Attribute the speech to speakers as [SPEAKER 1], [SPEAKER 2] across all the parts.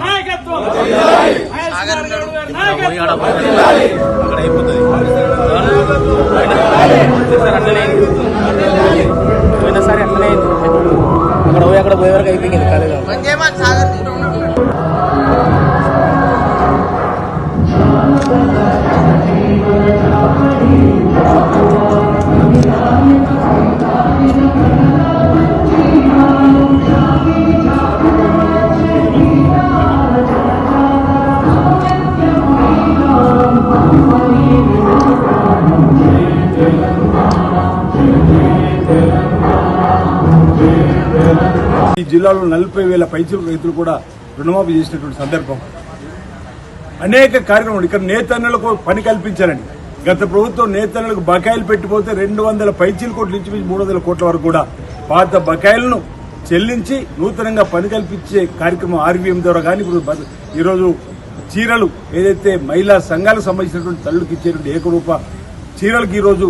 [SPEAKER 1] నాయకత్వం
[SPEAKER 2] జిల్లాలో నలభై వేల పైచులు రైతులు కూడా రుణమాఫీ చేసినటువంటి సందర్భం. అనేక కార్యక్రమాలు. ఇక్కడ నేతన్నలకు పని కల్పించారండి గత ప్రభుత్వం నేతన్నలకు బకాయిలు పెట్టిపోతే రెండు వందల పైచీల కోట్ల నుంచి మూడు వందల కోట్ల వరకు కూడా పాత బకాయిలను చెల్లించి నూతనంగా పని కల్పించే కార్యక్రమం ఆర్బీఎం ద్వారా కానీ ఇప్పుడు ఈరోజు చీరలు ఏదైతే మహిళా సంఘాలకు సంబంధించినటువంటి తల్లులకు ఇచ్చేటువంటి ఏకరూప చీరలకు ఈరోజు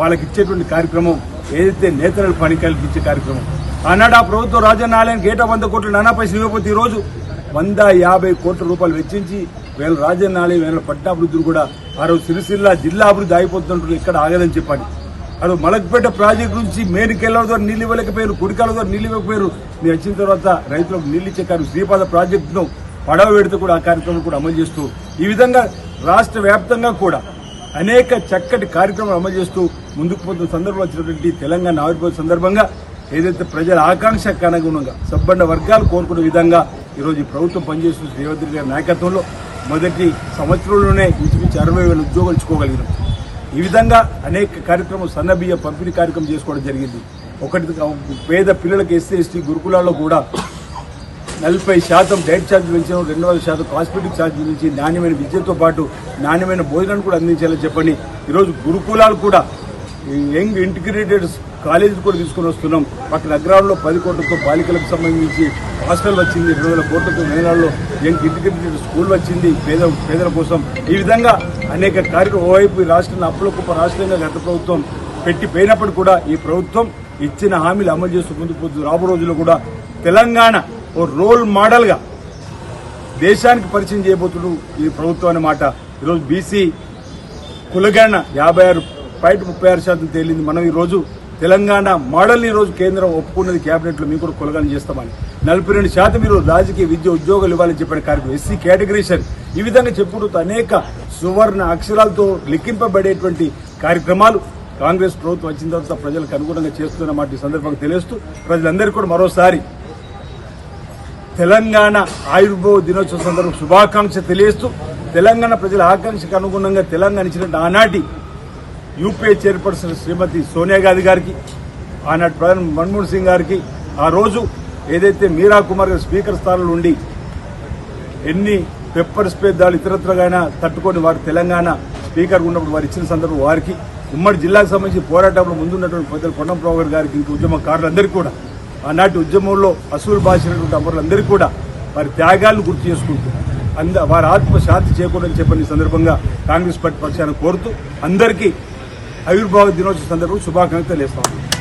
[SPEAKER 2] వాళ్ళకి ఇచ్చేటువంటి కార్యక్రమం ఏదైతే నేతలకు పని కల్పించే కార్యక్రమం ఆనాడు ఆ ప్రభుత్వం రాజన్న గేట వంద కోట్ల నానా పైసలు ఇవ్వకపోతే ఈరోజు రోజు వంద యాభై కోట్ల రూపాయలు వెచ్చించి వేల రాజన్న ఆలయం వేల పట్టాభివృద్ధులు కూడా ఆ రోజు సిరిసిల్ల జిల్లా అభివృద్ధి అయిపోతుంటారు ఇక్కడ ఆగదని చెప్పండి అది మలక్పేట ప్రాజెక్టు నుంచి మేరికెళ్ళ ద్వారా నీళ్ళు ఇవ్వలేకపోయారు కుడికాల ద్వారా నీళ్ళు ఇవ్వకపోయారు. నేను వచ్చిన తర్వాత రైతులకు నీళ్ళు ఇచ్చే కార్యక్రమం శ్రీపాద ప్రాజెక్టును పడవ పెడితే కూడా ఆ కార్యక్రమం కూడా అమలు చేస్తూ ఈ విధంగా రాష్ట్ర వ్యాప్తంగా కూడా అనేక చక్కటి కార్యక్రమాలు అమలు చేస్తూ ముందుకు పోతున్న సందర్భంలో వచ్చినటువంటి తెలంగాణ ఆవిర్భావ సందర్భంగా ఏదైతే ప్రజల ఆకాంక్షకు అనుగుణంగా సబ్బండ వర్గాలు కోరుకునే విధంగా ఈరోజు ప్రభుత్వం పనిచేస్తున్న రేవంత్ గారి నాయకత్వంలో మొదటి సంవత్సరంలోనే ఇంచుమించి అరవై వేల ఉద్యోగాలు ఇచ్చుకోగలిగినాం. ఈ విధంగా అనేక కార్యక్రమం సన్నబియ్య పంపిణీ కార్యక్రమం చేసుకోవడం జరిగింది. ఒకటి పేద పిల్లలకి ఎస్సీ ఎస్టీ గురుకులాల్లో కూడా నలభై శాతం డైట్ ఛార్జ్ పెంచడం రెండు వందల శాతం కాస్మెటిక్ ఛార్జ్ నుంచి నాణ్యమైన విద్యతో పాటు నాణ్యమైన భోజనాన్ని కూడా అందించాలని చెప్పండి ఈరోజు గురుకులాలు కూడా యంగ్ ఇంటిగ్రేటెడ్ కాలేజీ కూడా తీసుకొని వస్తున్నాం. పక్కన నగరాల్లో పది కోట్లతో బాలికలకు సంబంధించి హాస్టల్ వచ్చింది. రెండు వేల కోట్లతో మేనాల్లో యంగ్ ఇంటికి స్కూల్ వచ్చింది. పేద పేదల కోసం ఈ విధంగా అనేక కార్యక్రమం ఓవైపు ఈ రాష్ట్రాన్ని అప్పుల గొప్ప రాష్ట్రంగా గత ప్రభుత్వం పెట్టి పోయినప్పుడు కూడా ఈ ప్రభుత్వం ఇచ్చిన హామీలు అమలు చేస్తూ ముందుకు పోతుంది రాబో రోజుల్లో కూడా తెలంగాణ ఓ రోల్ మోడల్గా దేశానికి పరిచయం చేయబోతుడు ఈ ప్రభుత్వం అన్నమాట ఈరోజు బీసీ కులగణన యాభై ఆరు పాయింట్ ముప్పై ఆరు శాతం తేలింది. మనం ఈ రోజు తెలంగాణ మోడల్ ఈ రోజు కేంద్రం ఒప్పుకున్నది కేబినెట్ మీకు కూడా కులగణన చేస్తామని. నలభై రెండు శాతం మీరు రాజకీయ విద్య ఉద్యోగాలు ఇవ్వాలని చెప్పిన కార్యక్రమం. ఎస్సీ కేటగిరీషన్ ఈ విధంగా చెప్పుకుంటూ అనేక సువర్ణ అక్షరాలతో లిఖింపబడేటువంటి కార్యక్రమాలు కాంగ్రెస్ ప్రభుత్వం వచ్చిన తర్వాత ప్రజలకు అనుగుణంగా చేస్తున్నమాట ఈ సందర్భంగా తెలియస్తూ ప్రజలందరికీ కూడా మరోసారి తెలంగాణ ఆయుర్భవ దినోత్సవ సందర్భం శుభాకాంక్ష తెలియస్తూ తెలంగాణ ప్రజల ఆకాంక్షకు అనుగుణంగా తెలంగాణ ఇచ్చినట్టు ఆనాటి యూపీఏ చైర్పర్సన్ శ్రీమతి సోనియా గాంధీ గారికి ఆనాటి ప్రధాని మన్మోహన్ సింగ్ గారికి ఆ రోజు ఏదైతే మీరా కుమార్ గారు స్పీకర్ స్థానంలో ఉండి ఎన్ని పెప్పర్ స్ప్రే దాడులు ఇతరత్రగా తట్టుకొని వారు తెలంగాణ స్పీకర్ ఉన్నప్పుడు వారు ఇచ్చిన సందర్భం వారికి ఉమ్మడి జిల్లాకు సంబంధించి పోరాటంలో ముందున్నటువంటి పెద్దలు కొండంప్రావు గారికి ఇంకా ఉద్యమకారులందరికీ కూడా ఆనాటి ఉద్యమంలో అసూలు బాసినటువంటి అమరులందరికీ కూడా వారి త్యాగాలను గుర్తు చేసుకుంటూ అంద వారి ఆత్మ శాంతి చేకూడని చెప్పని సందర్భంగా కాంగ్రెస్ పార్టీ పక్షాన్ని కోరుతూ అందరికీ ఆవిర్భావ దినోత్సవ సందర్భంగా శుభాకాంక్షలు తెలియస్తాం